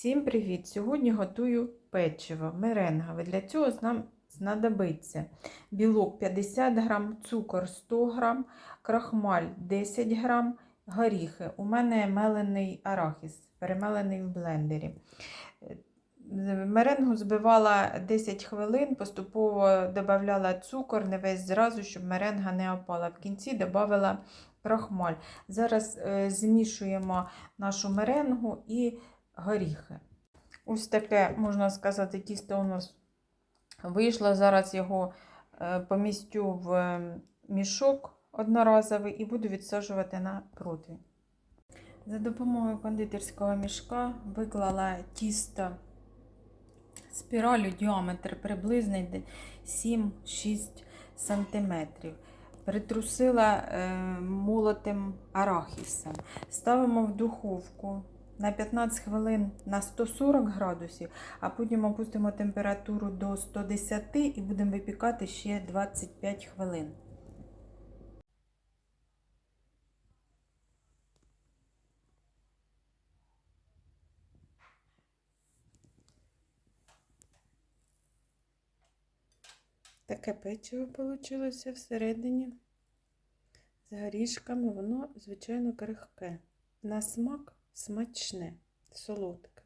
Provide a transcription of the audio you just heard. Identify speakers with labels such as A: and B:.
A: Всім привіт! Сьогодні готую печиво меренгове. Для цього нам знадобиться білок 50 грам, цукор 100 грам, крахмаль 10 грам, горіхи. У мене мелений арахіс, перемелений в блендері. Меренгу збивала 10 хвилин, поступово додавала цукор, не весь зразу, щоб меренга не опала. В кінці додавала крахмаль. Зараз е, змішуємо нашу меренгу і горіхи. Ось таке, можна сказати, тісто у нас вийшло. Зараз його е, помістю в е, мішок одноразовий і буду відсаджувати на противень. За допомогою кондитерського мішка виклала тісто спіралю діаметр приблизний 7-6 см. Притрусила е, молотим арахісом. Ставимо в духовку на 15 хвилин на 140 градусів, а потім опустимо температуру до 110 і будемо випікати ще 25 хвилин. Таке печиво вийшло всередині. З горішками, воно, звичайно, крихке. На смак смачне, солодке.